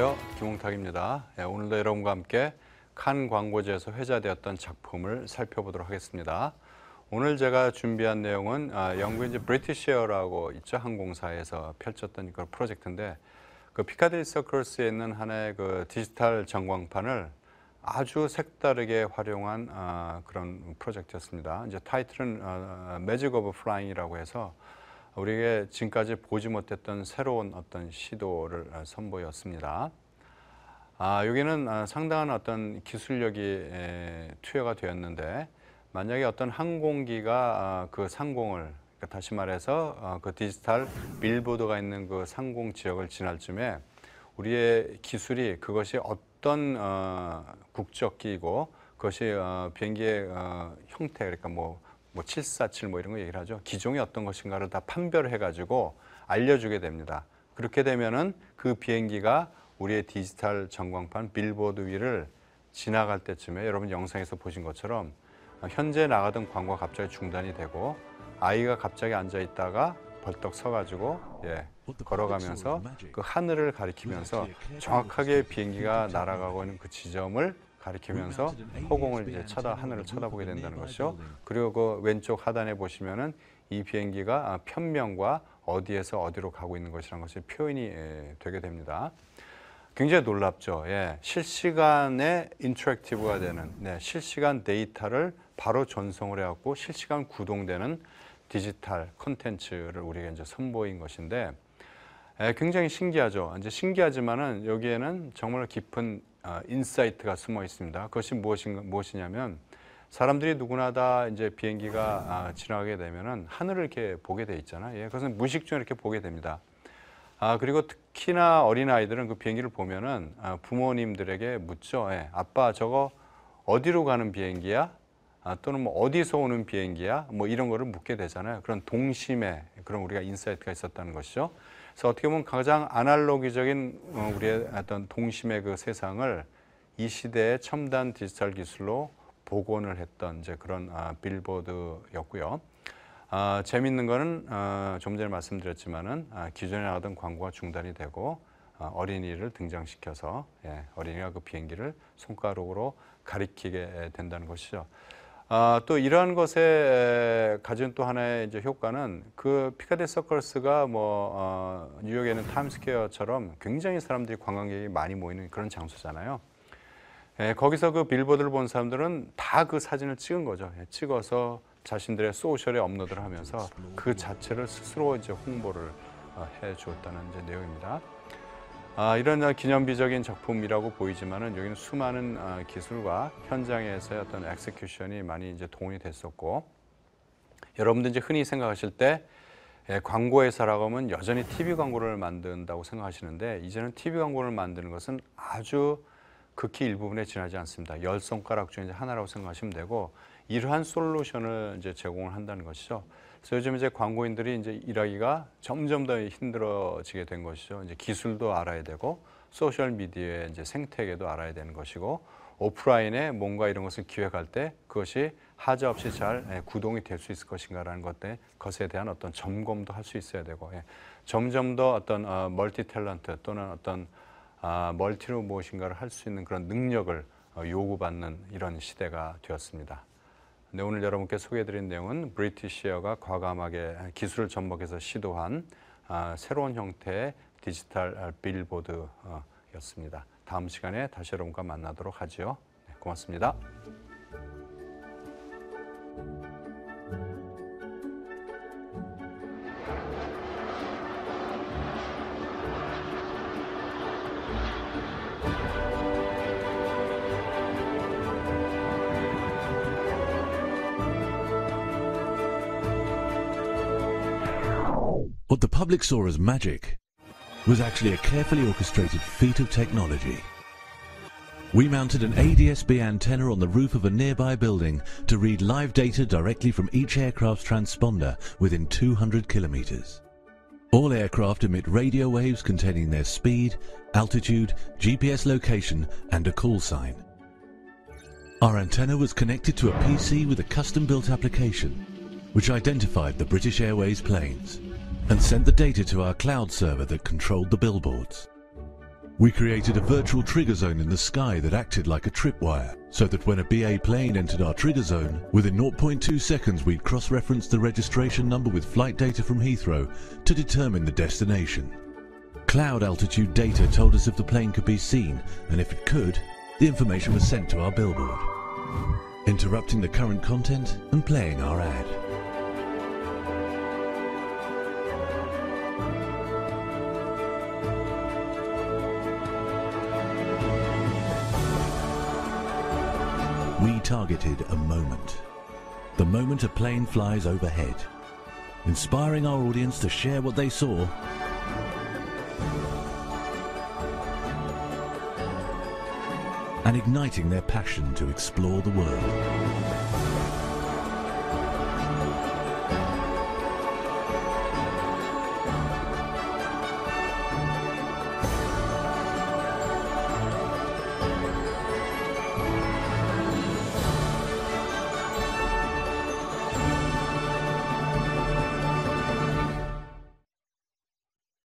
안녕하세요. 김홍탁입니다. 예, 오늘도 여러분과 함께 칸 광고제에서 회자되었던 작품을 살펴보도록 하겠습니다. 오늘 제가 준비한 내용은 아, 영국 이제 브리티시어라고 있죠 항공사에서 펼쳤던 그 프로젝트인데 그 피카딜리 서커스에 있는 하나의 그 디지털 전광판을 아주 색다르게 활용한 아, 그런 프로젝트였습니다. 이제 타이틀은 어, 매직 오브 플라잉이라고 해서 우리에게 지금까지 보지 못했던 새로운 어떤 시도를 어, 선보였습니다. 아, 여기는 아, 상당한 어떤 기술력이 에, 투여가 되었는데 만약에 어떤 항공기가 아, 그 상공을 그러니까 다시 말해서 어, 그 디지털 빌보드가 있는 그 상공 지역을 지날 쯤에 우리의 기술이 그것이 어떤 어, 국적기이고 그것이 어, 비행기의 어, 형태 그러니까 뭐, 뭐 747 뭐 이런 거 얘기를 하죠. 기종이 어떤 것인가를 다 판별해 가지고 알려주게 됩니다. 그렇게 되면은 그 비행기가 우리의 디지털 전광판 빌보드 위를 지나갈 때쯤에 여러분 영상에서 보신 것처럼 현재 나가던 광고가 갑자기 중단이 되고 아이가 갑자기 앉아 있다가 벌떡 서가지고 예, 걸어가면서 그 하늘을 가리키면서 정확하게 비행기가 날아가고 있는 그 지점을 가리키면서 허공을 이제 쳐다 하늘을 쳐다보게 된다는 것이죠. 그리고 그 왼쪽 하단에 보시면은 이 비행기가 아, 편명과 어디에서 어디로 가고 있는 것이라는 것이 표현이 예, 되게 됩니다. 굉장히 놀랍죠. 예, 실시간에 인터랙티브가 되는 네, 실시간 데이터를 바로 전송을 해갖고 실시간 구동되는 디지털 콘텐츠를 우리가 이제 선보인 것인데 에, 굉장히 신기하죠. 이제 신기하지만은 여기에는 정말 깊은 어, 인사이트가 숨어 있습니다. 그것이 무엇인가, 무엇이냐면 사람들이 누구나 다 이제 비행기가 아, 지나가게 되면은 하늘을 이렇게 보게 돼 있잖아요. 예, 그것은 무의식 중에 이렇게 보게 됩니다. 아, 그리고 특히나 어린 아이들은 그 비행기를 보면은 아, 부모님들에게 묻죠. 예, 아빠 저거 어디로 가는 비행기야? 아, 또는 뭐 어디서 오는 비행기야? 뭐 이런 거를 묻게 되잖아요. 그런 동심에 그런 우리가 인사이트가 있었다는 것이죠. 그래서 어떻게 보면 가장 아날로기적인 어, 우리의 어떤 동심의 그 세상을 이 시대의 첨단 디지털 기술로 복원을 했던 이제 그런 아, 빌보드였고요. 아, 재밌는 거는 아, 좀 전에 말씀드렸지만은 아, 기존에 나가던 광고가 중단이 되고 아, 어린이를 등장시켜서 예, 어린이가 그 비행기를 손가락으로 가리키게 된다는 것이죠. 아, 또 이러한 것에 가진 또 하나의 이제 효과는 그 피카디 서커스가 뭐 어, 뉴욕에 있는 타임스퀘어처럼 굉장히 사람들이 관광객이 많이 모이는 그런 장소잖아요. 예, 거기서 그 빌보드를 본 사람들은 다 그 사진을 찍은 거죠. 예, 찍어서 자신들의 소셜에 업로드를 하면서 그 자체를 스스로 이제 홍보를 어, 해 주었다는 이제 내용입니다. 아, 이런 기념비적인 작품이라고 보이지만은 여기는 수많은 아, 기술과 현장에서의 어떤 엑세큐션이 많이 이제 동원이 됐었고 여러분들 이제 흔히 생각하실 때 예, 광고 회사라고 하면 여전히 TV 광고를 만든다고 생각하시는데 이제는 TV 광고를 만드는 것은 아주 극히 일부분에 지나지 않습니다. 열 손가락 중에 하나라고 생각하시면 되고 이러한 솔루션을 이제 제공을 한다는 것이죠. 그래서 요즘 이제 광고인들이 이제 일하기가 점점 더 힘들어지게 된 것이죠. 이제 기술도 알아야 되고 소셜 미디어의 이제 생태계도 알아야 되는 것이고 오프라인에 뭔가 이런 것을 기획할 때 그것이 하자 없이 잘 예, 구동이 될 수 있을 것인가라는 것에 것에 대한 어떤 점검도 할 수 있어야 되고 예. 점점 더 어떤 어, 멀티 탤런트 또는 어떤 아, 멀티로 무엇인가를 할 수 있는 그런 능력을 어, 요구받는 이런 시대가 되었습니다. 네, 오늘 여러분께 소개해드린 내용은 브리티시어가 과감하게 기술을 접목해서 시도한 아, 새로운 형태의 디지털 빌보드였습니다. 다음 시간에 다시 여러분과 만나도록 하지요. 네, 고맙습니다. What the public saw as magic was actually a carefully orchestrated feat of technology. We mounted an ADS-B antenna on the roof of a nearby building to read live data directly from each aircraft's transponder within 200 kilometers. All aircraft emit radio waves containing their speed, altitude, GPS location and a call sign. Our antenna was connected to a PC with a custom-built application which identified the British Airways planes and sent the data to our cloud server that controlled the billboards. We created a virtual trigger zone in the sky that acted like a tripwire, so that when a BA plane entered our trigger zone, within 0.2 seconds we'd cross-reference the registration number with flight data from Heathrow to determine the destination. Cloud altitude data told us if the plane could be seen, and if it could, the information was sent to our billboard, interrupting the current content and playing our ad. Targeted a moment. The moment a plane flies overhead, inspiring our audience to share what they saw and igniting their passion to explore the world.